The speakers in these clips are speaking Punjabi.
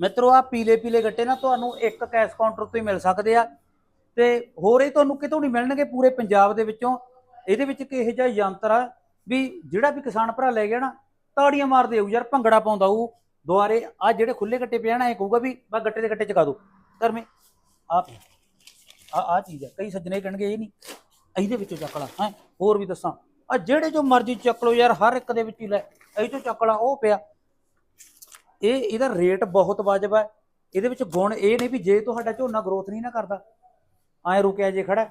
ਮਿੱਤਰੋ ਆ ਪੀਲੇ ਪੀਲੇ ਗੱਟੇ ਨਾ ਤੁਹਾਨੂੰ ਇੱਕ ਕੈਸ਼ ਕਾਊਂਟਰ ਤੋਂ ਹੀ ਮਿਲ ਸਕਦੇ ਆ। ਤੇ ਹੋਰ ਇਹ ਤੁਹਾਨੂੰ ਕਿਤੋਂ ਨਹੀਂ ਮਿਲਣਗੇ ਪੂਰੇ ਪੰਜਾਬ ਦੇ ਵਿੱਚੋਂ। ਇਹਦੇ ਵਿੱਚ ਇੱਕ ਇਹੋ ਜਿਹਾ ਯੰਤਰ ਆ ਵੀ ਜਿਹੜਾ ਵੀ ਕਿਸਾਨ ਭਰਾ ਲੈ ਗਿਆ ਨਾ, ਤਾੜੀਆਂ ਮਾਰਦੇ ਆਊ ਯਾਰ, ਭੰਗੜਾ ਪਾਉਂਦਾ ਉਹ ਦੁਆਰੇ ਆ ਜਿਹੜੇ ਖੁੱਲੇ ਗੱਟੇ ਪਿਆ ਨਾ, ਇਹ ਕਹੂਗਾ ਵੀ ਬਾ ਗੱਟੇ ਦੇ ਗੱਟੇ ਚਕਾ ਦੋ। ਧਰਮੇ ਆ ਆ ਆ ਚੀਜ਼ ਆ। ਕਈ ਸੱਜਣੇ ਕਹਿਣਗੇ ਇਹ ਨਹੀਂ, ਇਹਦੇ ਵਿੱਚੋਂ ਚੱਕ ਲਾ, ਹੈ, ਹੋਰ ਵੀ ਦੱਸਾਂ। ਆ ਜਿਹੜੇ ਜੋ ਮਰਜ਼ੀ ਚੱਕ ਲਓ ਯਾਰ, ਹਰ ਇੱਕ ਦੇ ਵਿੱਚ ਹੀ ਲੈ ਇਹ ਚੋਂ ਚੱਕ ਲਾ, ਉਹ ਪਿਆ। ਇਹ ਇਹਦਾ ਰੇਟ ਬਹੁਤ ਵਾਜਬ ਹੈ। ਇਹਦੇ ਵਿੱਚ ਗੁਣ ਇਹ ਨੇ ਵੀ ਜੇ ਤੁਹਾਡਾ ਝੋਨਾ ਗਰੋਥ ਨਹੀਂ ਨਾ ਕਰਦਾ, ਐ ਰੁਕਿਆ ਜੇ ਖੜਾ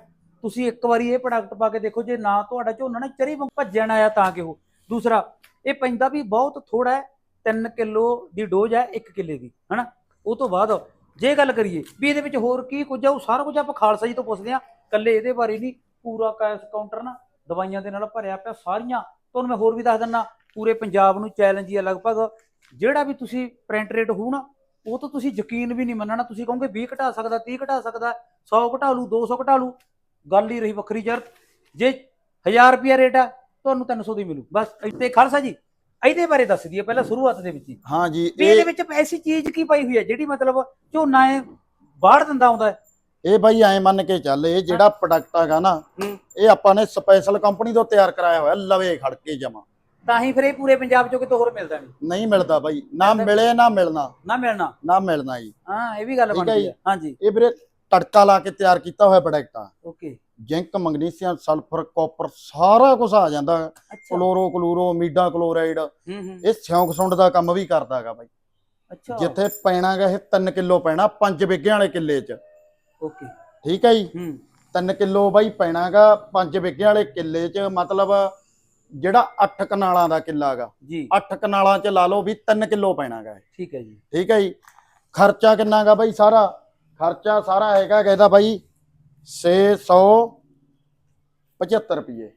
ਤੁਸੀਂ ਇੱਕ ਵਾਰੀ ਇਹ ਪ੍ਰੋਡਕਟ ਪਾ ਕੇ ਦੇਖੋ, ਜੇ ਨਾ ਤੁਹਾਡਾ ਝੋਨਾ ਨਾ ਚਰੀ ਵਾਂਗ ਭੱਜਣ ਆਇਆ ਤਾਂ ਕਿ ਉਹ ਦੂਸਰਾ, ਇਹ ਪੈਂਦਾ ਵੀ ਬਹੁਤ ਥੋੜਾ ਹੈ 3 ਕਿਲੋ ਦੀ ਡੋਜ਼ ਹੈ 1 ਕਿੱਲੇ ਦੀ, ਹਨਾ? ਉਹ ਤੋਂ ਬਾਅਦ ਜੇ ਗੱਲ ਕਰੀਏ ਵੀ ਇਹਦੇ ਵਿੱਚ ਹੋਰ ਕੀ ਕੁਝ ਆ, ਉਹ ਸਾਰਾ ਕੁਝ ਆਪਾਂ ਖਾਲਸਾ ਜੀ ਤੋਂ ਪੁੱਛਦੇ ਆ ਕੱਲੇ ਇਹਦੇ ਬਾਰੇ ਨਹੀਂ, ਪੂਰਾ ਕੈਸ਼ ਕਾਊਂਟਰ ਨਾ, ਦਵਾਈਆਂ ਦੇ ਨਾਲ ਭਰਿਆ ਪਿਆ ਸਾਰੀਆਂ। ਤੁਹਾਨੂੰ ਮੈਂ ਹੋਰ ਵੀ ਦੱਸ ਦਿੰਨਾ ਪੂਰੇ ਪੰਜਾਬ ਨੂੰ ਚੈਲੰਜ ਹੀ ਆ ਲਗਭਗ। ਜਿਹੜਾ ਵੀ ਤੁਸੀਂ ਪ੍ਰਿੰਟ ਰੇਟ ਹੋਊ ਨਾ ਉਹ ਤਾਂ ਤੁਸੀਂ ਯਕੀਨ ਵੀ ਨਹੀਂ ਮੰਨਣਾ। ਤੁਸੀਂ ਕਹੋਗੇ 20 ਘਟਾ ਸਕਦਾ 30 ਘਟਾ ਸਕਦਾ 100 ਘਟਾ ਲੂ 200 ਘਟਾ ਲੂ ਗੱਲ ਹੀ ਰਹੀ ਵੱਖਰੀ ਯਾਰ ਜੇ 1000 ਰੁਪਿਆ ਰੇਟ ਆ ਤੁਹਾਨੂੰ 300 ਦੀ ਮਿਲੂ। ਬਸ ਇੱਥੇ ਖਾਲਸਾ ਜੀ ਇਹਦੇ ਬਾਰੇ ਦੱਸ ਦਈਏ ਪਹਿਲਾਂ ਸ਼ੁਰੂਆਤ ਦੇ ਵਿੱਚ ਹੀ। ਹਾਂ ਜੀ ਵੀ ਇਹਦੇ ਇਹ ਵਿੱਚ ਐਸੀ ਚੀਜ਼ ਕੀ ਪਾਈ ਹੋਈ ਹੈ ਜਿਹੜੀ ਮਤਲਬ ਝੋਨਾ ਇਹ ਬਾੜ ਦਿੰਦਾ ਆਉਂਦਾ ਹੈ? ਇਹ ਬਾਈ ਐ ਮੰਨ ਕੇ ਚੱਲ ਇਹ ਜਿਹੜਾ ਪ੍ਰੋਡਕਟ ਹੈਗਾ ਨਾ। ਇਹ ਆਪਾਂ ਨੇ ਸਪੈਸ਼ਲ ਕੰਪਨੀ ਤੋਂ ਤਿਆਰ ਕਰਾਇਆ ਹੋਇਆ ਲਵੇ ਖੜ ਕੇ ਜਮਾ। ਤਾਂ ਹੀ ਫਿਰ ਇਹ ਪੂਰੇ ਪੰਜਾਬ ਚੋਂ ਕਿਤੋਂ ਹੋਰ ਮਿਲਦਾ ਨਹੀਂ। ਨਹੀਂ ਮਿਲਦਾ ਬਾਈ ਨਾ ਮਿਲੇ ਨਾ ਮਿਲਣਾ। ਨਾ ਮਿਲਣਾ। ਨਾ ਮਿਲਣਾ ਜੀ। ਹਾਂ ਇਹ ਵੀ ਗੱਲ ਬਣਦੀ। ਹੈ। ਹਾਂਜੀ। ਇਹ ਵੀਰੇ ਤੜਕਾ ਲਾ ਕੇ ਤਿਆਰ ਕੀਤਾ ਹੋਇਆ ਪ੍ਰੋਡਕਟ ਆ। Okay. Zinc magnesium sulphur copper ਸਾਰਾ ਕੁਝ ਆ ਜਾਂਦਾ। ਕਲੋਰੋ ਕਲੂਰੋ ਮੀਡਾ ਕਲੋਰਾਈਡ। ਇਹ ਸਿਉਂਕ ਸੁੰਡ ਦਾ ਕੰਮ ਵੀ ਕਰਦਾ ਹੈਗਾ ਬਾਈ। ਅੱਛਾ। ਜਿੱਥੇ ਪੈਣਾਗਾ ਇਹ 3 ਕਿਲੋ ਪੈਣਾ 5 ਵਿਗੇ ਵਾਲੇ ਕਿੱਲੇ 'ਚ। ਓਕੇ। ਠੀਕ ਹੈ ਜੀ? ਹੂੰ। 3 ਕਿਲੋ ਬਾਈ ਪੈਣਾਗਾ 5 ਵਿਗੇ ਵਾਲੇ ਕਿੱਲੇ 'ਚ। ਮਤਲਬ ਜਿਹੜਾ 8 ਕਨਾਲਾਂ ਦਾ ਕਿੱਲਾ ਹੈਗਾ ਜੀ। 8 ਕਨਾਲਾਂ 'ਚ ਲਾ ਲਓ ਵੀ 3 ਕਿਲੋ ਪੈਣਾਗਾ। ਠੀਕ ਹੈ ਜੀ। ਠੀਕ ਹੈ ਜੀ? ਖਰਚਾ ਕਿੰਨਾਗਾ ਬਾਈ ਸਾਰਾ? ਖਰਚਾ ਸਾਰਾ ਹੈਗਾ ਗਾ ਇਹਦਾ ਬਾਈ 675 ਰੁਪਏ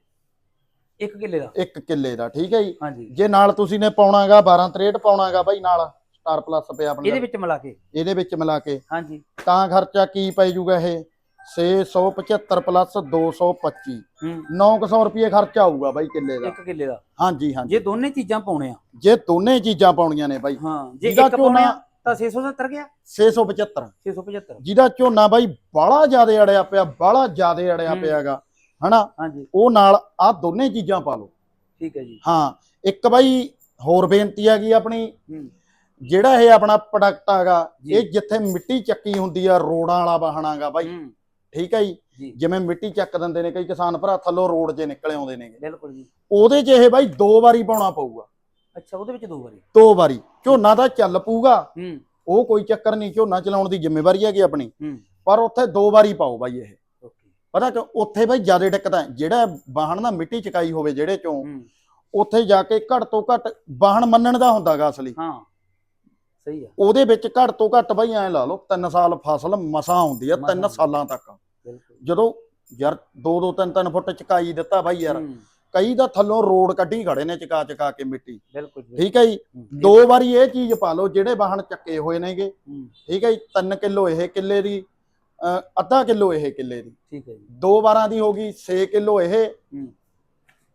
ਇੱਕ ਕਿੱਲੇ ਦਾ? ਇੱਕ ਕਿੱਲੇ ਦਾ ਠੀਕ ਹੈ ਜੀ? ਜੇ ਨਾਲ ਤੁਸੀਂ ਨੇ ਪਾਉਣਾਗਾ 12 63 ਪਾਉਣਾਗਾ ਬਾਈ ਨਾਲ ਸਟਾਰ ਪਲੱਸ ਪਿਆ ਆਪਣੇ। ਇਹਦੇ। ਵਿੱਚ ਮਿਲਾ ਕੇ? ਇਹਦੇ ਵਿੱਚ ਮਿਲਾ ਕੇ। ਹਾਂਜੀ। ਤਾਂ ਖਰਚਾ ਕੀ ਪੈ ਜੂਗਾ ਇਹ? 675 ਪਲੱਸ 225 ਹੂੰ। 900 ਰੁਪਏ ਖਰਚਾ ਆਊਗਾ ਬਾਈ ਕਿੱਲੇ ਦਾ। ਇੱਕ ਕਿੱਲੇ ਦਾ? ਹਾਂਜੀ ਹਾਂਜੀ। ਜੇ ਦੋਨੇ ਚੀਜ਼ਾਂ ਪਾਉਣੇ ਆ? ਜੇ ਦੋਨੇ ਚੀਜ਼ਾਂ ਪਾਉਣੀਆਂ ਨੇ ਬਾਈ। ਹਾਂ ਜੇ ਇੱਕ ਪਾਉਣੇ ਤਾਂ 670 ਗਿਆ। 675 675 ਜਿਹਦਾ ਝੋਨਾ ਬਾਈ ਬਾਹਲਾ ਜ਼ਿਆਦੇ ਅੜਿਆ ਪਿਆ ਬਾਹਲਾ ਜ਼ਿਆਦੇ ਅੜਿਆ। ਪਿਆਗਾ ਹਨਾ? ਹਾਂਜੀ। ਉਹ ਨਾਲ ਆ ਦੋਨੇ ਚੀਜ਼ਾਂ ਪਾ ਲਓ। ਠੀਕ ਹੈ ਜੀ। ਹਾਂ ਇੱਕ ਬਾਈ ਹੋਰ ਬੇਨਤੀ ਹੈਗੀ ਆਪਣੀ। ਜਿਹੜਾ ਇਹ ਆਪਣਾ ਪ੍ਰੋਡਕਟ ਹੈਗਾ। ਇਹ ਜਿੱਥੇ ਮਿੱਟੀ ਚੱਕੀ ਹੁੰਦੀ ਆ ਰੋੜਾਂ ਵਾਲਾ ਵਾਹਣਾਗਾ ਬਾਈ। ਠੀਕ ਹੈ ਜੀ? ਜਿਵੇਂ ਮਿੱਟੀ ਚੱਕ ਦਿੰਦੇ ਨੇ ਕਈ ਕਿਸਾਨ ਭਰਾ ਥੱਲੋਂ ਰੋਡ 'ਜੇ ਨਿਕਲੇ ਆਉਂਦੇ ਨੇਗੇ। ਬਿਲਕੁਲ ਜੀ। ਉਹਦੇ 'ਚ ਇਹ ਬਾਈ ਦੋ ਵਾਰੀ ਪਾਉਣਾ ਪਊਗਾ। ਅੱਛਾ ਉਹਦੇ ਵਿੱਚ ਦੋ ਵਾਰੀ? ਦੋ ਵਾਰੀ। ਝੋਨਾ ਤਾਂ ਚੱਲ ਪਊਗਾ। ਹੂੰ। ਉਹ ਕੋਈ ਚੱਕਰ ਨਹੀਂ ਝੋਨਾ ਚਲਾਉਣ ਦੀ ਜ਼ਿੰਮੇਵਾਰੀ ਹੈਗੀ ਆਪਣੀ। ਹੂੰ। ਪਰ ਉੱਥੇ ਦੋ ਵਾਰੀ ਪਾਓ ਬਾਈ ਇਹ। ਪਤਾ ਕਿ ਉੱਥੇ ਬਾਈ ਜ਼ਿਆਦਾ ਦਿੱਕਤ ਹੈ। ਜਿਹੜਾ ਵਾਹਣ ਦਾ ਮਿੱਟੀ ਚਕਾਈ ਹੋਵੇ ਜਿਹੜੇ ਚੋਂ ਉੱਥੇ ਜਾ ਕੇ ਘੱਟ ਤੋਂ ਘੱਟ ਵਾਹਣ ਮੰਨਣ ਦਾ ਹੁੰਦਾਗਾ ਅਸਲੀ। ਹਾਂ। ਸਹੀ ਆ। ਉਹਦੇ ਵਿੱਚ ਘੱਟ ਤੋਂ ਘੱਟ ਬਾਈ ਐ ਲਾ ਲਓ 3 ਸਾਲ ਫਸਲ ਮਸਾਂ ਆਉਂਦੀ ਆ ਮਸਾਂ 3 ਆਉਂਦੀ। ਸਾਲਾਂ ਤੱਕ। ਜਦੋਂ ਯਾਰ 2 2 3 3 ਫੁੱਟ ਚਕਾਈ ਦਿੱਤਾ ਬਾਈ ਯਾਰ ਕਈ ਦਾ ਥੱਲੋਂ ਰੋਡ ਕੱਢੀ ਖੜੇ ਨੇ ਚਕਾ ਚਕਾ ਕੇ ਮਿੱਟੀ। ਬਿਲਕੁਲ ਠੀਕ ਹੈ ਜੀ? ਦੋ ਵਾਰੀ ਇਹ ਚੀਜ਼ ਪਾ ਲਓ ਜਿਹੜੇ ਵਾਹਣ ਚੱਕੇ ਹੋਏ ਨੇਗੇ। ਠੀਕ ਹੈ ਜੀ? 3 ਕਿਲੋ ਇਹ ਕਿੱਲੇ ਦੀ ਅੱਧਾ ਕਿਲੋ ਇਹ ਕਿੱਲੇ ਦੀ। ਠੀਕ ਹੈ ਜੀ। ਦੋ ਵਾਰਾਂ ਦੀ ਹੋ ਗਈ 6 ਕਿਲੋ ਇਹ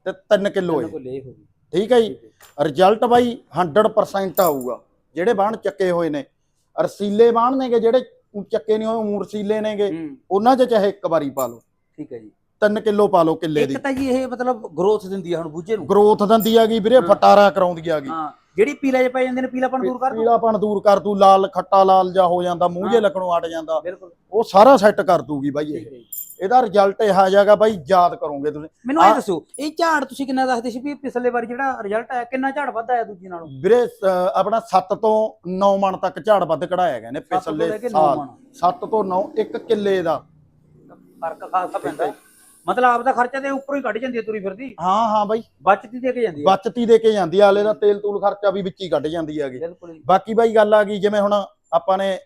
ਤੇ 3 ਕਿਲੋ ਇਹ। ਠੀਕ ਹੈ ਜੀ? ਰਿਜ਼ਲਟ ਬਾਈ 100% ਆਊਗਾ। ਜਿਹੜੇ ਬਾਣ ਚੱਕੇ ਹੋਏ ਨੇ। ਰਸੀਲੇ ਬਾਣ ਨੇਗੇ ਜਿਹੜੇ ਚੱਕੇ ਨਹੀਂ ਹੋਏ ਰਸੀਲੇ ਨੇਗੇ। ਉਹਨਾਂ 'ਚ ਚਾਹੇ ਇੱਕ ਵਾਰੀ ਪਾ ਲਓ। ਠੀਕ ਹੈ ਜੀ। 3 ਕਿਲੋ ਪਾ ਲਓ ਕਿੱਲੇ ਦੀ। ਇੱਕ ਤਾਂ ਜੀ ਇਹ ਮਤਲਬ ਗਰੋਥ ਦਿੰਦੀ ਆ ਹੁਣ ਬੂਝੇ ਨੂੰ। ਗਰੋਥ ਦਿੰਦੀ ਹੈਗੀ ਵੀਰੇ ਹਾਂ। ਫਟਾਰਾ ਕਰਾਉਂਦੀ ਹੈਗੀ। ਹਾਂ ਜਿਹੜੀ ਪੀਲੇ ਜਿਹੇ ਪੈ ਜਾਂਦੇ ਨੇ ਪੀਲਾਪਣ ਦੂਰ ਕਰ ਦੋ। ਪੀਲਾਪਣ ਦੂਰ ਕਰ ਦੂ ਲਾਲ ਖੱਟਾ ਲਾਲ ਜਾ ਹੋ ਜਾਂਦਾ ਮੂੰਹ ਜੇ। ਲੱਗਣੋਂ ਹਟ ਜਾਂਦਾ। ਬਿਲਕੁਲ। ਉਹ ਸਾਰਾ ਸੈੱਟ ਕਰ ਦੂਗੀ ਬਾਈ ਇਹ। ਜੀ। ਇਹਦਾ ਰਿਜ਼ਲਟ ਇਹ ਆ ਜਾਏਗਾ ਬਾਈ ਯਾਦ ਕਰੋਗੇ ਤੁਸੀਂ। ਮੈਨੂੰ ਇਹ ਦੱਸੋ ਇਹ ਝਾੜ ਤੁਸੀਂ ਕਿੰਨਾ ਦੱਸਦੇ ਸੀ ਵੀ ਪਿਛਲੇ ਵਾਰੀ ਜਿਹੜਾ ਰਿਜ਼ਲਟ ਆਇਆ ਕਿੰਨਾ ਝਾੜ ਵੱਧ ਆਇਆ ਦੂਜੀ ਨਾਲੋਂ? ਵੀਰੇ ਆਪਣਾ 7 ਤੋਂ 9 ਮਣ ਤੱਕ ਝਾੜ ਵੱਧ ਕਢਾਇਆ ਗਿਆ ਨੇ ਸੱਤ ਤੋਂ ਲੈ ਪਿਛਲੇ ਕੇ ਨੌ ਸਾਲ। ਮਣ। 7 ਤੋਂ 9 ਇੱਕ ਕਿੱਲੇ ਦਾ। ਫ਼ਰਕ ਖਾਸਾ ਪੈਂਦਾ। ਮਤਲਬ ਆਪਦਾ ਖਰਚਾ ਤੇ ਉੱਪਰੋਂ ਹੀ ਕੱਢ ਜਾਂਦੀ ਹੈ ਤੁਰੀ ਫਿਰਦੀ। ਹਾਂ ਹਾਂ ਬਾਈ। ਬਚਤੀ ਦੇ ਕੇ ਜਾਂਦੀ ਹੈ। ਬਚਤੀ ਦੇ ਕੇ ਜਾਂਦੀ ਆ ਆਲੇ ਦਾ ਤੇਲ ਤੂਲ ਖਰਚਾ ਵੀ ਵਿੱਚ ਹੀ ਕੱਢ ਜਾਂਦੀ ਹੈਗੀ। ਬਿਲਕੁਲ ਜੀ। ਬਾਕੀ ਬਾਈ ਗੱਲ ਆ ਗਈ ਜਿਵੇਂ ਹੁਣ ਆਪਾਂ ਨੇ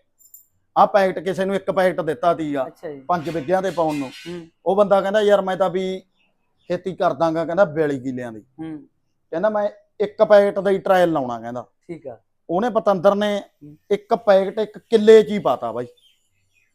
ਆਹ ਪੈਕਟ ਕਿਸੇ ਨੂੰ ਇੱਕ ਪੈਕਟ ਦਿੱਤਾ ਤੀਗਾ ਅੱਛਾ ਜੀ। ਪੰਜ ਵਿਗਿਆਂ ਦੇ ਪਾਉਣ ਨੂੰ। ਹੂੰ। ਉਹ ਬੰਦਾ ਕਹਿੰਦਾ ਯਾਰ ਮੈਂ ਤਾਂ ਵੀ ਖੇਤੀ ਕਰ ਦਾਂਗਾ ਕਹਿੰਦਾ 42 ਕਿੱਲਿਆਂ ਦੀ। ਹੂੰ। ਕਹਿੰਦਾ ਮੈਂ ਇੱਕ ਪੈਕਟ ਦਾ ਹੀ ਟ੍ਰਾਇਲ ਲਾਉਣਾ ਕਹਿੰਦਾ। ਠੀਕ ਆ। ਉਹਨੇ ਪਤੰਦਰ ਨੇ ਇੱਕ ਪੈਕਟ ਇੱਕ ਕਿੱਲੇ 'ਚ ਹੀ ਪਾਤਾ ਬਾਈ।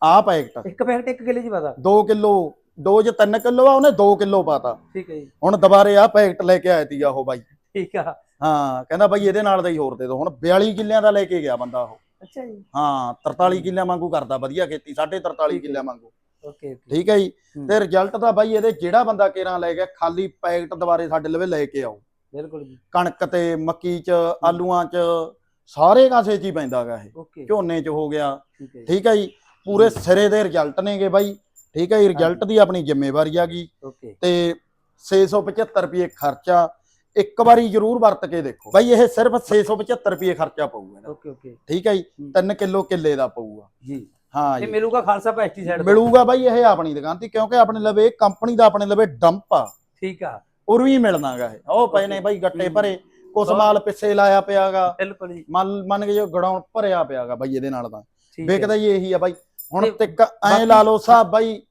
ਆਹ ਪੈਕਟ। ਇੱਕ ਪੈਕਟ ਇੱਕ ਕਿਲੇ ਜੀ ਪਤਾ? 2 ਕਿਲੋ ਡੋਜ 3 ਕਿਲੋ ਆ ਉਹਨੇ 2 ਕਿਲੋ ਪਾਤਾ। ਠੀਕ ਹੈ ਜੀ। ਹੁਣ ਦੁਬਾਰੇ ਆਹ ਪੈਕਟ ਲੈ ਕੇ ਆਇਆ ਤੀਗਾ ਉਹ ਬਾਈ। ਠੀਕ ਆ। ਹਾਂ ਕਹਿੰਦਾ ਬਾਈ ਇਹਦੇ ਨਾਲ ਦਾ ਹੀ ਹੋਰ ਦੇ ਦਿਓ ਹੁਣ 42 ਕਿੱਲਿਆਂ ਦਾ ਲੈ ਕੇ ਗਿਆ ਬੰਦਾ ਉਹ। ਅੱਛਾ ਜੀ। ਹਾਂ 43 ਕਿੱਲਿਆਂ ਵਾਂਗੂ ਕਰਦਾ ਵਧੀਆ ਖੇਤੀ 43.5 ਠੀਕ ਹੈ। ਕਿੱਲਿਆਂ ਵਾਂਗੂ। Okay okay. ਠੀਕ ਹੈ ਜੀ। ਤੇ ਰਿਜ਼ਲਟ ਤਾਂ ਬਾਈ ਇਹਦੇ ਜਿਹੜਾ ਬੰਦਾ ਕੇਰਾਂ ਲੈ ਗਿਆ ਖਾਲੀ ਪੈਕਟ ਦੁਬਾਰੇ ਸਾਡੇ ਲਵੇ ਲੈ ਕੇ ਆਓ। ਬਿਲਕੁਲ ਜੀ। ਕਣਕ ਤੇ ਮੱਕੀ ਚ ਆਲੂਆਂ ਚ ਸਾਰੇ ਕਾਸੇ ਚ ਹੀ ਪੈਂਦਾਗਾ ਇਹ। ਝੋਨੇ ਚ ਹੋ ਗਿਆ। ਠੀਕ ਹੈ ਜੀ। ਪੂਰੇ ਸਿਰੇ ਦੇ ਰਿਜ਼ਲਟ ਨੇਗੇ ਬਾਈ। ਠੀਕ ਹੈ ਜੀ? ਰਿਜ਼ਲਟ ਦੀ ਆਪਣੀ ਜ਼ਿੰਮੇਵਾਰੀ ਆਗੀ ਓਕੇ। ਤੇ 675 ਰੁਪਏ ਖਰਚਾ ਇੱਕ ਵਾਰੀ ਜ਼ਰੂਰ ਵਰਤ ਕੇ ਦੇਖੋ। ਬਾਈ ਇਹ ਸਿਰਫ 675 ਰੁਪਏ ਖਰਚਾ ਪਊਗਾ ਇਹਦਾ। Okay okay. ਠੀਕ ਹੈ ਜੀ? ਹੂੰ। 3 ਕਿਲੋ ਕਿੱਲੇ ਦਾ ਪਊਗਾ। ਜੀ। ਹਾਂ ਇਹ ਜੀ। ਮਿਲੂਗਾ ਖਾਲਸਾ ਪੈਸਟੀਸਾਈਡ ਮਿਲੂਗਾ ਬਾਈ ਇਹ ਆਪਣੀ ਦੁਕਾਨ ਤੇ ਕਿਉਂਕਿ ਆਪਣੇ ਲਵੇ ਕੰਪਨੀ ਦਾ ਆਪਣੇ ਲਵੇ ਡੰਪ ਆ। ਠੀਕ ਆ। ਉਰ ਵੀ ਮਿਲਣਾਗਾ ਇਹ। ਉਹ ਪਏ ਨੇ ਬਾਈ ਗੱਟੇ। ਭਰੇ ਕੁਛ ਮਾਲ ਪਿੱਛੇ ਲਾਇਆ ਪਿਆਗਾ। ਬਿਲਕੁਲ ਜੀ। ਮੰਨ ਮੰਨ ਕੇ ਜੋ ਗੜਾਉਣ ਭਰਿਆ ਪਿਆਗਾ ਬਾਈ ਇਹਦੇ ਨਾਲ ਤਾਂ। ਠੀਕ ਹੈ। ਇਹੀ ਆ ਬਾਈ। ਹੁਣ ਤੇ ਤਿੱਕ ਐ ਬਾਕੀ- ਲਾ ਲਓ ਸਾਹਿਬ ਬਾਈ।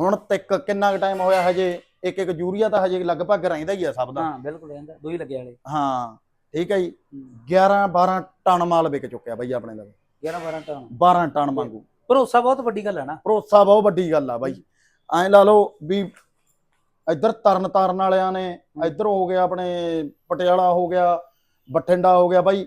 ਹੁਣ ਤਿੱਕ ਕਿੰਨਾ ਕੁ ਟਾਈਮ ਹੋਇਆ ਹਜੇ? ਇੱਕ ਇੱਕ ਯੂਰੀਆ ਤਾਂ ਹਜੇ ਲਗਭਗ ਰਹਿੰਦਾ ਹੀ ਆ ਸਭ ਦਾ। ਹਾਂ ਬਿਲਕੁਲ ਰਹਿੰਦਾ ਦੋ ਹੀ ਲੱਗੇ ਵਾਲੇ। ਹਾਂ ਠੀਕ ਹੈ ਜੀ। ਹੂੰ। 11 12 ਟਨ ਮਾਲ ਵਿਕ ਚੁੱਕਿਆ ਬਾਈ ਆਪਣੇ ਲਵੇ 11 12 ਟਨ। 12 ਟਨ ਵਾਂਗੂ। ਭਰੋਸਾ ਬਹੁਤ ਵੱਡੀ ਗੱਲ ਹੈ ਨਾ। ਭਰੋਸਾ ਬਹੁਤ ਵੱਡੀ ਗੱਲ ਆ ਬਾਈ। ਐਂ ਲਾ ਲਓ ਵੀ ਇੱਧਰ ਤਰਨ ਤਾਰਨ ਵਾਲਿਆਂ ਨੇ ਇੱਧਰ ਹੋ ਗਿਆ ਆਪਣੇ ਪਟਿਆਲਾ ਹੋ ਗਿਆ ਬਠਿੰਡਾ ਹੋ ਗਿਆ ਬਾਈ।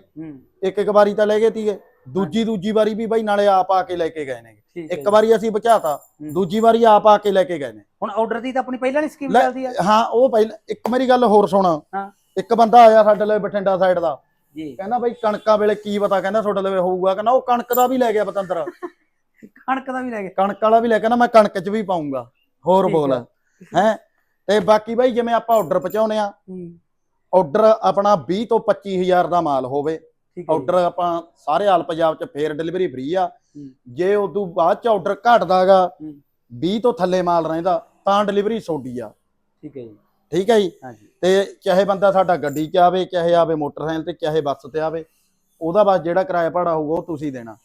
ਇੱਕ ਇੱਕ ਵਾਰੀ ਤਾਂ ਲੈ ਗਏ ਤੀਗੇ ਦੂਜੀ ਦੂਜੀ ਵਾਰੀ ਵੀ ਬਾਈ ਨਾਲੇ ਆਪ ਆ ਕੇ ਲੈ ਕੇ ਗਏ ਨੇ ਇੱਕ। ਵਾਰੀ ਅਸੀਂ ਬਚਾਤਾ। ਦੂਜੀ ਵਾਰੀ ਆਪ ਆ ਕੇ ਲੈ ਕੇ ਗਏ ਨੇ। ਹੁਣ ਆਰਡਰ ਦੀ ਤਾਂ ਆਪਣੀ ਪਹਿਲਾਂ ਨਹੀਂ ਸਕੀਮ ਚੱਲਦੀ ਆ। ਹਾਂ ਉਹ ਪਹਿਲਾਂ ਇੱਕ ਮੇਰੀ ਗੱਲ ਹੋਰ ਸੁਣ। ਹਾਂ। ਇੱਕ ਬੰਦਾ ਆਇਆ ਸਾਡੇ ਲਈ ਬਠਿੰਡਾ ਸਾਈਡ ਦਾ। ਜੀ। ਕਹਿੰਦਾ ਬਾਈ ਕਣਕਾਂ ਵੇਲੇ ਕੀ ਪਤਾ ਕਹਿੰਦਾ ਤੁਹਾਡੇ ਲਵੇ ਹੋਊਗਾ। ਕਹਿੰਦਾ ਉਹ ਕਣਕ ਦਾ ਵੀ ਲੈ ਗਿਆ ਪਤੰਦਰ। ਕਣਕ ਦਾ ਵੀ ਲੈ ਗਏ ਕਣਕ ਵਾਲਾ ਵੀ ਲੈ ਕਹਿੰਦਾ ਮੈਂ ਕਣਕ 'ਚ ਵੀ ਪਾਉਂਗਾ ਹੋਰ ਬੋਲ। ਹੈ? ਤੇ ਬਾਕੀ ਬਾਈ ਜਿਵੇਂ ਆਪਾਂ ਆਰਡਰ ਪਹੁੰਚਾਉਨੇ ਆ ਆਰਡਰ ਆਪਣਾ 20 ਤੋਂ 25000 ਦਾ ਮਾਲ ਹੋਵੇ। ਆਰਡਰ ਆਪਾਂ ਸਾਰੇ ਆਲ ਪੰਜਾਬ 'ਚ ਫੇਰ ਡਿਲੀਵਰੀ ਫ੍ਰੀ ਆ। ਜੇ ਉਦੋਂ ਬਾਅਦ 'ਚ ਆਰਡਰ ਘਟਦਾਗਾ ਹੂੰ। 20 ਤੋਂ ਥੱਲੇ ਮਾਲ ਰਹਿੰਦਾ ਤਾਂ ਡਿਲੀਵਰੀ ਸੋਡੀ ਆ। ਠੀਕ ਹੈ ਜੀ। ਠੀਕ ਹੈ ਜੀ? ਹਾਂਜੀ। ਤੇ ਚਾਹੇ ਬੰਦਾ ਸਾਡਾ ਗੱਡੀ 'ਚ ਆਵੇ ਚਾਹੇ ਆਵੇ ਮੋਟਰਸਾਈਕਲ ਤੇ ਚਾਹੇ ਬੱਸ ਤੇ ਆਵੇ ਉਹਦਾ ਬਸ ਜਿਹੜਾ ਕਿਰਾਇਆ ਭਾੜਾ ਹੋਊਗਾ ਉਹ ਤੁਸੀਂ ਦੇਣਾ।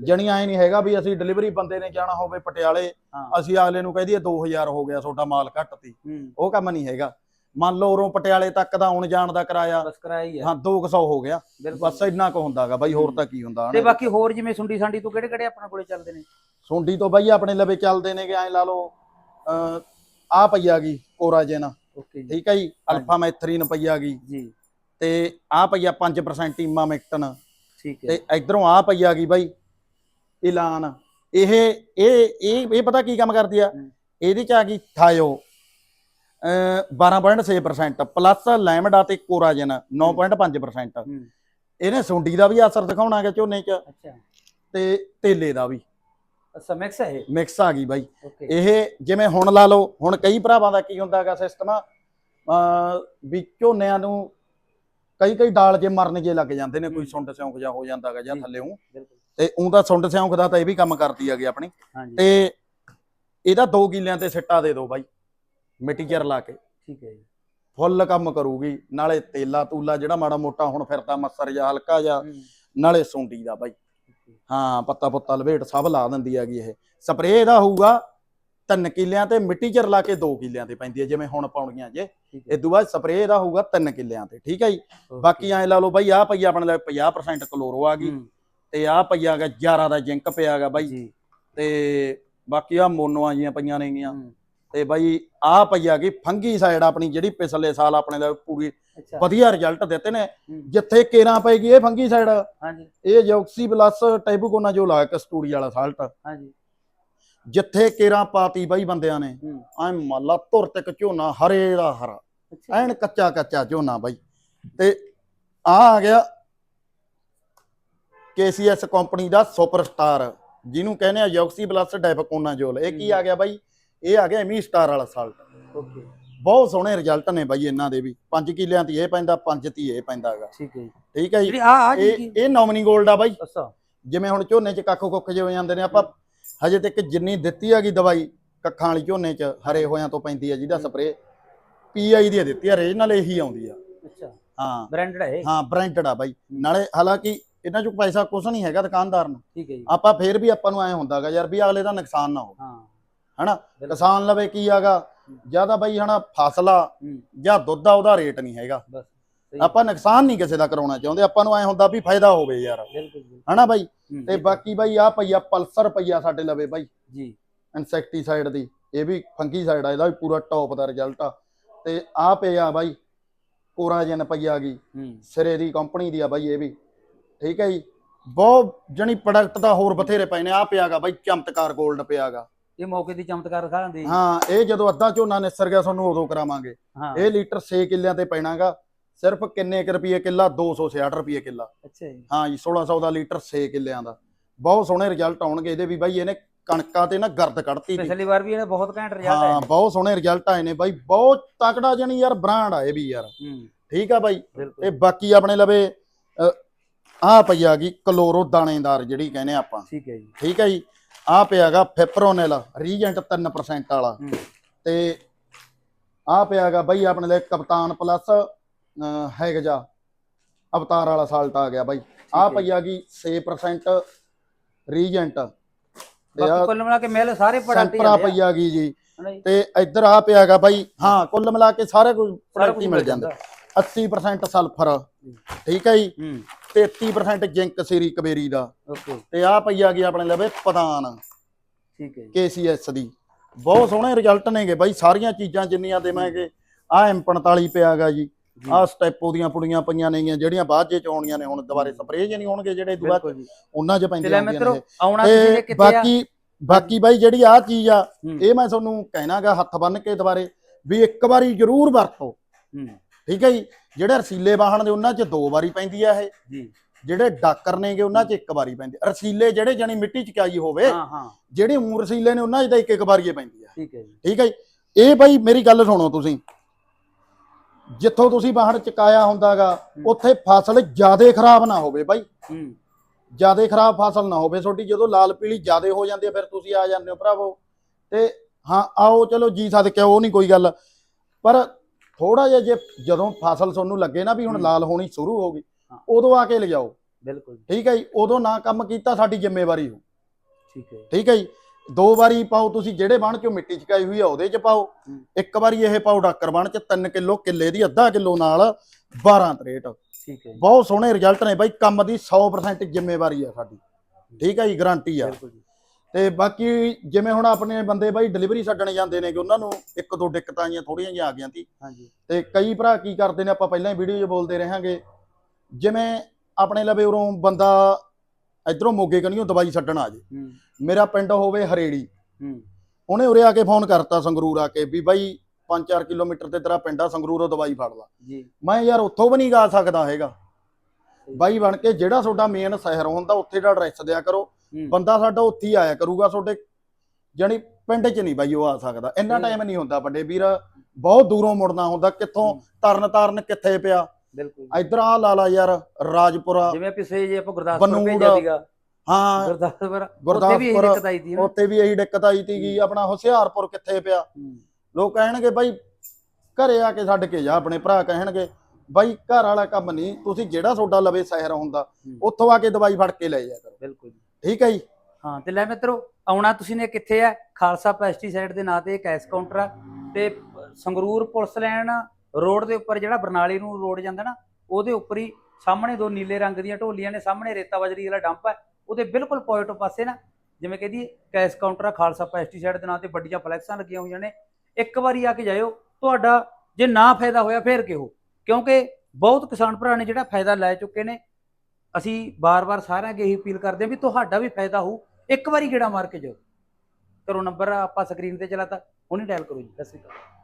ਜਣੀ ਐ ਨਹੀਂ ਹੈਗਾ ਵੀ ਅਸੀਂ ਡਿਲੀਵਰੀ ਬੰਦੇ ਨੇ ਜਾਣਾ ਹੋਵੇ ਪਟਿਆਲੇ ਅਸੀਂ ਅਗਲੇ ਨੂੰ ਕਹਿ ਦਈਏ 2000 ਹੋ ਗਿਆ ਤੁਹਾਡਾ ਮਾਲ ਘੱਟ ਤੀ ਉਹ ਕੰਮ ਨਹੀਂ ਹੈਗਾ। ਮੰਨ ਲਓ ਉਰੋਂ ਪਟਿਆਲੇ ਤੱਕ ਦਾ ਆਉਣ ਜਾਣ ਦਾ ਕਿਰਾਇਆ ਬਸ ਕਰਾਇਆ ਹੀ ਹੈ ਹਾਂ 200 ਹੋ ਗਿਆ। ਬਸ ਇੰਨਾ ਕੁ ਹੁੰਦਾਗਾ ਬਾਈ ਹੋਰ ਤਾਂ ਕੀ ਹੁੰਦਾ ਤੇ ਹਨਾ। ਬਾਕੀ ਹੋਰ ਜਿਵੇਂ ਸੁੰਡੀ ਸਾਂਡੀ ਤੋਂ ਕਿਹੜੇ ਕਿਹੜੇ ਆਪਣੇ ਕੋਲੇ ਚੱਲਦੇ ਨੇ? ਸੁੰਡੀ ਤੋਂ ਬਾਈ ਆਪਣੇ ਲਵੇ ਚੱਲਦੇ ਨੇਗੇ ਐ ਲਾ ਲਓ ਆ ਪਈ ਆ ਗਈ ਕੋਰਾਜਨ ਓਕੇ ਜੀ। ਠੀਕ ਹੈ ਜੀ? ਅਲਫਾ ਮੈਥਰੀਨ ਪਈ ਆ ਗਈ ਜੀ। ਤੇ ਆ ਪਈ ਆ 5% ਇਮਾਮੈਕਟਨ ਠੀਕ ਹੈ। ਤੇ ਇਧਰੋਂ ਆ ਪਈ ਆ ਗਈ ਬਾਈ ਇਲਾਨ। ਇਹ ਇਹ ਇਹ ਇਹ ਪਤਾ ਕੀ ਕੰਮ ਕਰਦੀ ਆ। ਇਹਦੇ ਚ ਆ ਗਈ ਥਾਇਓ। 12.6% ਪਲੱਸ ਲੈਮਡਾ ਤੇ ਕੋਰਾਜਨ 9.5% ਹੂੰ। ਇਹਨੇ ਸੁੰਡੀ ਦਾ ਵੀ ਅਸਰ ਦਿਖਾਉਣਾਗਾ ਝੋਨੇ ਚ ਅੱਛਾ। ਤੇ ਤੇਲੇ ਦਾ ਵੀ। ਅੱਛਾ ਮਿਕਸ ਹੈ ਇਹ? ਮਿਕਸ ਆ ਗਈ ਬਾਈ। ਇਹ ਜਿਵੇਂ ਹੁਣ ਲਾ ਲਓ ਹੁਣ ਕਈ ਭਰਾਵਾਂ ਦਾ ਕੀ ਹੁੰਦਾਗਾ ਸਿਸਟਮ ਆ ਵੀ ਝੋਨਿਆਂ ਨੂੰ ਕਈ ਕਈ ਡਾਲ ਜੇ ਮਰਨ ਜੇ ਲੱਗ ਜਾਂਦੇ ਨੇ ਕੋਈ ਹੂੰ। ਸੁੰਡ ਸਿਉਂਖ ਜਾਂ ਹੋ ਜਾਂਦਾਗਾ ਜਾਂ। ਥੱਲੇੋਂ ਬਿਲਕੁਲ। ਤੇ ਉਹ ਤਾਂ ਸੁੰਡ ਸਿਉਂਖ ਦਾ ਤਾਂ ਇਹ ਵੀ ਕੰਮ ਕਰਦੀ ਹੈਗੀ ਆਪਣੀ। ਤੇ ਇਹਦਾ 2 ਕਿੱਲਿਆਂ ਤੇ ਸਿੱਟਾ ਦੇ ਦਿਓ ਬਾਈ। ਮਿੱਟੀਚਰ ਲਾ ਕੇ। ਠੀਕ ਹੈ ਜੀ। ਫੁੱਲ ਕੰਮ ਕਰੂਗੀ ਨਾਲੇ ਤੇਲਾ ਤੂਲਾ ਜਿਹੜਾ ਮਾੜਾ ਮੋਟਾ ਹੁਣ ਫਿਰਦਾ ਮੱਸਰ ਜਾਂ ਹਲਕਾ ਜਾਂ ਨਾਲੇ ਸੁੰਡੀ ਦਾ ਬਾਈ। ਹਾਂ। ਪੱਤਾ ਪੁੱਤਾ ਲਵੇਟ ਸਭ ਲਾ ਦਿੰਦੀ ਹੈਗੀ ਇਹ। ਸਪਰੇਅ ਦਾ ਹੋਊਗਾ ਤਿੰਨ ਕਿੱਲਿਆਂ ਤੇ ਮਿੱਟੀ ਚਰ ਲਾ ਕੇ 2 ਕਿੱਲਿਆਂ ਤੇ ਪੈਂਦੀ ਹੈ ਜਿਵੇਂ ਹੁਣ ਪਾਉਣੀਆਂ ਜੇ। ਹੈ। ਇਦੋਂ ਬਾਅਦ ਸਪਰੇਅ ਦਾ ਹੋਊਗਾ ਤਿੰਨ ਕਿੱਲਿਆਂ ਤੇ ਠੀਕ ਹੈ ਜੀ। ਬਾਕੀ ਐ ਲਾ ਲਓ ਬਾਈ ਆਹ ਪਈ ਆਪਣੇ ਲਈ 50% ਕਲੋਰੋ ਆ ਗਈ। ਤੇ ਆਹ ਪਈਆ ਗਾ 11 ਦਾ ਜਿੰਕ ਪਿਆਗਾ ਬਾਈ। ਤੇ ਬਾਕੀ ਆ ਮੋਨੋਆਂ ਜੀਆਂ ਪਈਆਂ ਨੇਗੀਆਂ। ਹੂੰ, ਤੇ ਬਾਈ ਆਹ ਪਈਆ ਗਈ ਫੰਗੀ ਸਾਈਡ ਆਪਣੀ ਜਿਹੜੀ ਪਿਛਲੇ ਸਾਲ ਆਪਣੇ ਦਾ ਪੂਰੀ ਵਧੀਆ ਰਿਜ਼ਲਟ ਦਿੱਤੇ ਨੇ। ਜਿੱਥੇ ਕੇਰਾਂ ਪਏਗੀ ਇਹ ਫੰਗੀ ਸਾਈਡ ਹਾਂਜੀ। ਇਹ ਜੌਕਸੀ ਪਲੱਸ ਟੈਬੂਕੋਨਾ ਜੋ ਲਾ ਕਸਤੂਰੀ ਵਾਲਾ ਸਾਲਟ ਹਾਂਜੀ। ਜਿੱਥੇ ਕੇਰਾਂ ਪਾਤੀ ਬਾਈ ਬੰਦਿਆਂ ਨੇ ਐ ਮੱਲਾ ਧੁਰ ਤੱਕ ਝੋਨਾ ਹਰੇ ਦਾ ਹਰਾ। ਐਨ ਕੱਚਾ ਕੱਚਾ ਝੋਨਾ ਬਾਈ। ਤੇ ਆ ਆ ਗਿਆ KCS ਕੰਪਨੀ ਦਾ ਸੁਪਰਸਟਾਰ ਜਿਹਨੂੰ ਕਹਿੰਦੇ ਆ ਜੌਕਸੀ ਪਲੱਸ ਡੈਫਕੋਨਾਜੋਲ ਇਹ ਕੀ ਆ ਗਿਆ ਬਾਈ? ਇਹ ਆ ਗਿਆ ਐਮੀ ਸਟਾਰ ਵਾਲਾ ਸਾਲਟ ਓਕੇ। ਬਹੁਤ ਸੋਹਣੇ ਰਿਜ਼ਲਟ ਨੇ ਬਾਈ ਇਹਨਾਂ ਦੇ ਵੀ। 5 ਕਿੱਲਿਆਂ ਦੀ ਇਹ ਪੈਂਦਾ 5 ਤੀ ਇਹ ਪੈਂਦਾਗਾ ਠੀਕ ਹੈ ਜੀ। ਠੀਕ ਹੈ ਜੀ? ਇਹ ਇਹ ਨੋਮਨੀ 골ਡ ਆ ਬਾਈ। ਅੱਛਾ। ਜਿਵੇਂ ਹੁਣ ਝੋਨੇ 'ਚ ਕੱਖ ਕੁੱਖ ਹੋ ਜਾਂਦੇ ਨੇ ਆਪਾਂ ਹਜੇ ਤੱਕ ਜਿੰਨੀ ਦਿੱਤੀ ਹੈਗੀ ਦਵਾਈ ਕੱਖਾਂ ਵਾਲੀ ਝੋਨੇ 'ਚ ਹਰੇ ਹੋਇਆਂ ਤੋਂ ਪੈਂਦੀ ਹੈ ਜਿਹਦਾ। ਸਪਰੇ ਪੀਆਈ ਦੀ ਦਿੱਤੀ ਆ ਰੀਜਨਲ ਇਹੀ ਆਉਂਦੀ ਆ। ਅੱਛਾ। ਹਾਂ। ਬ੍ਰਾਂਡਡ ਹੈ ਹਾਂ ਬ੍ਰਾਂਡਡ ਆ ਬਾਈ। ਨਾਲੇ ਹਾਲਾਂਕਿ ਇਹਨਾਂ 'ਚ ਪੈਸਾ ਕੁਛ ਨਹੀਂ ਹੈਗਾ ਦੁਕਾਨਦਾਰ ਨੂੰ। ਠੀਕ ਹੈ ਜੀ। ਆਪਾਂ ਫੇਰ ਵੀ ਆਪਾਂ ਨੂੰ ਐ ਹੁੰਦਾਗਾ ਯਾਰ ਵੀ ਅਗਲੇ ਦਾ ਨੁਕਸਾਨ ਨਾ ਹੋਵੇ। ਹਾਂ। ਹਨਾ। ਕਿਸਾਨ ਲਵੇ ਕੀ ਆਗਾ? ਜ਼ਿਆਦਾ ਬਾਈ ਹਨਾ ਫਸਲਾ ਜਾਂ ਦੁੱਧ ਦਾ ਉਹਦਾ ਰੇਟ ਨਹੀਂ ਹੈਗਾ। ਆਪਾਂ ਨੁਕਸਾਨ ਨਹੀਂ ਕਿਸੇ ਦਾ ਕਰਾਉਣਾ ਚਾਹੁੰਦੇ। ਆਪਾਂ ਨੂੰ ਐ ਹੁੰਦਾ ਵੀ ਫਾਇਦਾ ਹੋਵੇ ਯਾਰ। ਹਨਾ ਬਾਈ? ਤੇ। ਬਾਕੀ ਬਾਈ ਆ ਪਈਆ ਪਲਸਰ ਪਈਆ ਸਾਡੇ ਲਵੇ ਬਾਈ। ਜੀ। ਇਨਸੈਕਟੀਸਾਈਡ ਦੀ। ਇਹ ਵੀ ਫੰਗੀ ਸਾਈਡ ਆ ਇਹਦਾ ਵੀ ਪੂਰਾ ਟੌਪ ਦਾ ਰਿਜ਼ਲਟ ਆ। ਤੇ ਆ ਪਿਆ ਬਾਈ ਕੋਰਾਜਨ ਪਈ ਆ ਗਈ। ਸਿਰੇ ਦੀ ਕੰਪਨੀ ਦੀ ਆ ਬਾਈ ਇਹ ਵੀ। ਠੀਕ ਹੈ ਜੀ? ਬਹੁਤ ਜਣੀ ਪ੍ਰੋਡਕਟ ਤਾਂ ਹੋਰ ਬਥੇਰੇ ਪਏ ਨੇ। ਆ ਪਿਆਗਾ ਬਾਈ ਚਮਤਕਾਰ 골ਡ ਪਿਆਗਾ ਇਹ ਮੌਕੇ ਦੀ ਚਮਤਕਾਰ ਦਿਖਾਉਂਦੀ ਹਾਂ ਇਹ ਜਦੋਂ ਅੱਧਾ ਝੋਨਾ ਨਿਸਰ ਗਿਆ ਤੁਹਾਨੂੰ ਉਦੋਂ ਕਰਾਵਾਂਗੇ। ਹਾਂ। ਇਹ ਲੀਟਰ 6 ਕਿੱਲਿਆਂ ਤੇ ਪੈਣਾਗਾ। ਸਿਰਫ ਕਿੰਨੇ ਕੁ ਰੁਪਏ ਕਿੱਲਾ? 266 ਰੁਪਏ ਕਿੱਲਾ। ਅੱਛਾ ਜੀ। ਹਾਂ ਜੀ 1600 ਦਾ ਲੀਟਰ 6 ਕਿੱਲਿਆਂ ਦਾ। ਬਹੁਤ ਸੋਹਣੇ ਰਿਜ਼ਲਟ ਆਉਣਗੇ ਇਹਦੇ ਵੀ ਬਾਈ ਇਹਨੇ ਕਣਕਾਂ ਤੇ ਨਾ ਗਰਦ ਕੱਢਤੀ ਸੀ। ਪਿਛਲੀ ਵਾਰ ਵੀ ਇਹਨੇ ਬਹੁਤ ਘੈਂਟ ਰਿਜ਼ਲਟ ਆਏ ਹਾਂ ਬਹੁਤ ਸੋਹਣੇ ਰਿਜ਼ਲਟ ਆਏ ਨੇ ਬਾਈ ਬਹੁਤ ਤਕੜਾ ਜਣੀ ਯਾਰ ਬ੍ਰਾਂਡ ਆ ਇਹ ਵੀ ਯਾਰ। ਠੀਕ ਆ ਬਾਈ। ਤੇ ਬਾਕੀ ਆਪਣੇ ਲਵੇ ਆ ਪਈ ਆ ਗਈ ਕਲੋਰੋ ਦਾਣੇਦਾਰ ਜਿਹੜੀ ਕਹਿੰਦੇ ਆਪਾਂ। ਠੀਕ ਹੈ ਜੀ। ਠੀਕ ਹੈ ਜੀ। ਆ ਪਿਆਗਾ ਫਿਪਰੋਨਿਲ ਰੀਜੈਂਟ 3% ਵਾਲਾ। ਤੇ ਆ ਪਿਆਗਾ ਬਾਈ ਆਪਣੇ ਲਈ ਕਪਤਾਨ ਪਲੱਸ ਹੈਗ ਜਾ। ਅਵਤਾਰ ਵਾਲਾ ਸਾਲਟ ਆ ਗਿਆ ਬਾਈ। ਆ। ਪਈ ਆ ਗਈ 6% ਰੀਜੈਂਟ। ਤੇ ਆ ਕੁੱਲ ਮਿਲਾ ਕੇ ਮਿਲ ਸਾਰੇ ਪ੍ਰੋਡਕਟ ਸੈਂਪਰਾ ਪਈ ਆ। ਗਈ ਜੀ? ਤੇ ਇੱਧਰ ਆ ਪਿਆਗਾ ਬਾਈ ਹਾਂ ਕੁੱਲ ਮਿਲਾ ਕੇ ਸਾਰੇ ਕੁਝ ਪ੍ਰੋਡਕਟ ਮਿਲ ਜਾਂਦੇ। 80% ਸਲਫਰ ਠੀਕ ਹੈ ਜੀ? ਹੂੰ। 33% ਜਿੰਕ ਸੀਰੀ ਕਬੇਰੀ ਦਾ। ਓਕੇ। ਤੇ ਆ ਪਈ ਆ ਗਈ ਆਪਣੇ ਲਵੇ ਪਦਾਨ। ਠੀਕ ਹੈ ਜੀ। ਦੀ। ਬਹੁਤ ਸੋਹਣੇ ਰਿਜ਼ਲਟ ਨੇਗੇ ਬਾਈ ਸਾਰੀਆਂ ਚੀਜ਼ਾਂ ਜਿੰਨੀਆਂ ਦੇਵਾਂਗੇ। ਆ M45 ਪਿਆਗਾ ਜੀ। ਆ ਸਟੈਪੋ ਦੀਆਂ ਪੁੜੀਆਂ ਪਈਆਂ ਨੇਗੀਆਂ ਜਿਹੜੀਆਂ ਬਾਅਦ ਜੇ ਚ ਆਉਣੀਆਂ ਨੇ ਹੁਣ ਦੁਬਾਰੇ ਸਪਰੇਅ ਜੇ ਨਹੀਂ ਹੋਣਗੇ ਜਿਹੜੇ ਦੁਬਾਰਾ ਉਹਨਾਂ 'ਚ ਪੈਂਦੀਆਂ ਮਿੱਤਰੋ ਨੇ ਤੇ ਬਾਕੀ ਬਾਕੀ ਬਾਈ ਜਿਹੜੀ ਆ ਚੀਜ਼ ਆ ਇਹ ਮੈਂ ਤੁਹਾਨੂੰ ਕਹਿਣਾਗਾ ਹੱਥ ਬੰਨ ਕੇ ਦੁਬਾਰੇ ਵੀ ਇੱਕ ਵਾਰੀ ਜ਼ਰੂਰ ਵਰਤੋ। ਹੂੰ। ਠੀਕ ਹੈ ਜੀ? ਜਿਹੜੇ ਰਸੀਲੇ ਵਾਹਣ ਦੇ ਉਹਨਾਂ 'ਚ ਦੋ ਵਾਰੀ ਪੈਂਦੀ ਆ ਇਹ। ਜੀ। ਜਿਹੜੇ ਡਾਕਰ ਨੇਗੇ ਉਹਨਾਂ 'ਚ ਇੱਕ ਵਾਰੀ ਪੈਂਦੀ ਆ। ਰਸੀਲੇ ਜਿਹੜੇ ਜਣੀ ਮਿੱਟੀ 'ਚ ਕਾਈ ਹੋਵੇ ਹਾਂ ਹਾਂ। ਜਿਹੜੇ ਊਂ ਰਸੀਲੇ ਨੇ ਉਹਨਾਂ 'ਚ ਤਾਂ ਇੱਕ ਇੱਕ ਵਾਰੀ ਹੀ ਪੈਂਦੀ ਆ। ਠੀਕ ਹੈ ਜੀ। ਠੀਕ ਹੈ ਜੀ? ਇਹ ਬਾਈ ਮੇਰੀ ਗੱਲ ਸੁਣੋ ਤੁਸੀਂ। ਜਿੱਥੋਂ ਤੁਸੀਂ ਬਾਹਰ ਚਕਾਇਆ ਹੁੰਦਾਗਾ ਉੱਥੇ ਫਸਲ ਜਿਆਦੇ ਖਰਾਬ ਨਾ ਹੋਵੇ ਬਾਈ। ਹੂੰ। ਜਿਆਦੇ ਖਰਾਬ ਫਸਲ ਨਾ ਹੋਵੇ ਤੁਹਾਡੀ ਜਦੋਂ ਲਾਲ ਪੀਲੀ ਜਿਆਦੇ ਹੋ ਜਾਂਦੀ ਹੈ ਫਿਰ ਤੁਸੀਂ ਆ ਜਾਂਦੇ ਹੋ ਭਰਾਵੋ। ਤੇ ਹਾਂ ਆਓ ਚਲੋ ਜੀ ਸਦਕੇ ਉਹ ਨਹੀਂ ਕੋਈ ਗੱਲ। ਪਰ ਥੋੜਾ ਜਿਹਾ ਜੇ ਜਦੋਂ ਫਸਲ ਤੁਹਾਨੂੰ ਲੱਗੇ ਨਾ ਵੀ ਹੁਣ। ਲਾਲ ਹੋਣੀ ਸ਼ੁਰੂ ਹੋ ਗਈ। ਉਦੋਂ ਆ ਕੇ ਲਿਜਾਓ। ਬਿਲਕੁਲ ਠੀਕ ਹੈ ਜੀ ਉਦੋਂ ਨਾ ਕੰਮ ਕੀਤਾ ਸਾਡੀ ਜ਼ਿੰਮੇਵਾਰੀ ਹੋ। ਠੀਕ ਹੈ ਠੀਕ ਹੈ ਜੀ ਦੋ ਵਾਰੀ ਪਾਓ ਤੁਸੀਂ ਜਿਹੜੇ ਬਣ ਚੋਂ ਮਿੱਟੀ ਚਕਾਈ ਹੋਈ ਆ ਉਹਦੇ ਚ ਪਾਓ। ਇੱਕ ਵਾਰੀ ਇਹ ਪਾਓ ਡਾਕਰ ਬਣ ਚ 3 ਕਿਲੋ ਕਿੱਲੇ ਦੀ ਅੱਧਾ ਕਿਲੋ ਨਾਲ 12 ਤਰੇਟ। ਠੀਕ ਹੈ ਬਹੁਤ ਸੋਹਣੇ ਰਿਜ਼ਲਟ ਨੇ ਬਾਈ ਕੰਮ ਦੀ 100% ਜ਼ਿੰਮੇਵਾਰੀ ਆ ਸਾਡੀ। ਠੀਕ ਹੈ ਜੀ ਗਾਰੰਟੀ ਆ। ਬਿਲਕੁਲ ਜੀ। ਤੇ ਬਾਕੀ ਜਿਵੇਂ ਹੁਣ ਆਪਣੇ ਬੰਦੇ ਬਾਈ ਡਿਲੀਵਰੀ ਛੱਡਣ ਜਾਂਦੇ ਨੇ ਕਿ ਉਹਨਾਂ ਨੂੰ ਇੱਕ ਦੋ ਦਿੱਕਤਾਂ ਆਈਆਂ ਥੋੜੀਆਂ ਜਿਹੀਆਂ ਆ ਗਈਆਂ ਸੀ। ਹਾਂਜੀ। ਤੇ ਕਈ ਭਰਾ ਕੀ ਕਰਦੇ ਨੇ ਆਪਾਂ ਪਹਿਲਾਂ ਹੀ ਵੀਡੀਓ 'ਚ ਬੋਲਦੇ ਰਹਾਂਗੇ। ਜਿਵੇਂ ਆਪਣੇ ਲਵੇ ਉਰੋਂ ਬੰਦਾ ਇਧਰੋਂ ਮੋਗੇ ਕਨੀਓ ਦਵਾਈ ਛੱਡਣ ਆ ਜੇ। ਮੇਰਾ ਪਿੰਡ ਹੋਵੇ ਹਰੇੜੀ। ਹੂੰ। ਉਹਨੇ ਉਰੇ ਆ ਕੇ ਫੋਨ ਕਰਤਾ ਸੰਗਰੂਰ ਆ ਕੇ ਵੀ ਬਾਈ 5-4 ਕਿਲੋਮੀਟਰ ਤੇ ਤੇਰਾ ਪਿੰਡ ਆ ਸੰਗਰੂਰੋਂ ਦਵਾਈ ਫੜ ਲਾ। ਜੀ। ਮੈਂ ਯਾਰ ਉੱਥੋਂ ਵੀ ਨਹੀਂ ਗਾ ਸਕਦਾ ਹੈਗਾ। ਬਾਈ ਬਣ ਕੇ ਜਿਹੜਾ ਤੁਹਾਡਾ ਮੇਨ ਸ਼ਹਿਰ ਹੁੰਦਾ ਉੱਥੇ ਦਾ ਐਡਰੈਸ ਦਿਆ ਕਰੋ। ਬੰਦਾ ਸਾਡਾ ਉੱਥੇ ਹੀ ਆਇਆ ਕਰੂਗਾ ਤੁਹਾਡੇ ਜਾਣੀ ਪਿੰਡ 'ਚ ਨਹੀਂ ਬਾਈ ਉਹ ਆ ਸਕਦਾ। ਇੰਨਾ। ਟਾਈਮ ਨਹੀਂ ਹੁੰਦਾ ਵੱਡੇ ਵੀਰ ਬਹੁਤ ਦੂਰੋਂ ਮੁੜਨਾ ਹੁੰਦਾ ਕਿੱਥੋਂ ਤਰਨ ਤਾਰਨ ਕਿੱਥੇ ਪਿਆ? ਬਿਲਕੁਲ ਇੱਧਰ ਆ ਲਾ ਲਾ ਯਾਰ ਰਾਜਪੁਰਾ ਜਿਵੇਂ ਪਿਛੇ ਜੇ ਆਪਾਂ ਗੁਰਦਾਸਪੁਰ ਭੇਜਿਆ ਸੀਗਾ। ਹਾਂ। ਗੁਰਦਾਸਪੁਰ ਉੱਥੇ ਵੀ ਇਹ ਦਿੱਕਤ ਆਈ ਸੀ ਉੱਥੇ ਵੀ ਇਹੀ ਦਿੱਕਤ ਆਈ ਸੀਗੀ ਆਪਣਾ ਹੁਸ਼ਿਆਰਪੁਰ ਕਿੱਥੇ ਪਿਆ? ਲੋਕ ਕਹਿਣਗੇ ਬਾਈ ਘਰੇ ਆ ਕੇ ਛੱਡ ਕੇ ਜਾ ਆਪਣੇ ਭਰਾ ਕਹਿਣਗੇ ਬਾਈ ਘਰ ਵਾਲਾ ਕੰਮ ਨਹੀਂ ਤੁਸੀਂ ਜਿਹੜਾ ਤੁਹਾਡਾ ਲਵੇ ਸ਼ਹਿਰ ਹੁੰਦਾ ਉੱਥੋਂ ਆ ਕੇ ਦਵਾਈ ਫੜ ਕੇ ਲੈ ਜਾ ਕਰੋ। ਬਿਲਕੁਲ ਠੀਕ ਹੈ ਜੀ। ਹਾਂ, ਤੇ ਲੈ ਮਿੱਤਰੋ, ਆਉਣਾ ਤੁਸੀਂ ਨੇ ਕਿੱਥੇ ਹੈ ਖਾਲਸਾ ਪੈਸਟੀਸਾਈਡ ਦੇ ਨਾਂ ਤੇ ਕੈਸ਼ ਕਾਊਂਟਰ ਆ। ਤੇ ਸੰਗਰੂਰ ਪੁਲਿਸ ਲਾਈਨ ਰੋਡ ਦੇ ਉੱਪਰ ਜਿਹੜਾ ਬਰਨਾਲੇ ਨੂੰ ਰੋਡ ਜਾਂਦਾ ਨਾ, ਉਹਦੇ ਉੱਪਰ ਹੀ ਸਾਹਮਣੇ ਦੋ ਨੀਲੇ ਰੰਗ ਦੀਆਂ ਢੋਲੀਆਂ ਨੇ, ਸਾਹਮਣੇ ਰੇਤਾ ਬਜਰੀ ਵਾਲਾ ਡੰਪ ਹੈ ਉਹਦੇ ਬਿਲਕੁਲ ਪੁਆਇੰਟ ਪਾਸੇ ਨਾ, ਜਿਵੇਂ ਕਹਦੀ ਕੈਸ਼ ਕਾਊਂਟਰ ਆ, ਖਾਲਸਾ ਪੈਸਟੀਸਾਈਡ ਦੇ ਨਾਂ ਤੇ ਵੱਡੀਆਂ ਫਲੈਕਸਾਂ ਲੱਗੀਆਂ ਹੋਈਆਂ ਨੇ। ਇੱਕ ਵਾਰੀ ਆ ਕੇ ਜਾਇਓ, ਤੁਹਾਡਾ ਜੇ ਨਾ ਫਾਇਦਾ ਹੋਇਆ ਫੇਰ ਕਿਹੋ, ਕਿਉਂਕਿ ਬਹੁਤ ਕਿਸਾਨ ਭਰਾ ਨੇ ਜਿਹੜਾ ਫਾਇਦਾ ਲੈ ਚੁੱਕੇ ਨੇ। ਅਸੀਂ ਬਾਰ-ਬਾਰ ਸਾਰਿਆਂ ਅੱਗੇ ਇਹੀ ਅਪੀਲ ਕਰਦੇ ਹਾਂ ਵੀ ਤੁਹਾਡਾ ਵੀ ਫਾਇਦਾ ਹੋਊ। ਇੱਕ ਵਾਰੀ ਗੇੜਾ ਮਾਰ ਕੇ ਜਾਓ। ਕਰੋ ਨੰਬਰ ਆਪਾਂ ਸਕਰੀਨ ਤੇ ਚਲਾਤਾ ਹੁਣੇ ਡਾਇਲ ਕਰੋ ਜੀ। ਸਤਿ ਸ਼੍ਰੀ ਅਕਾਲ।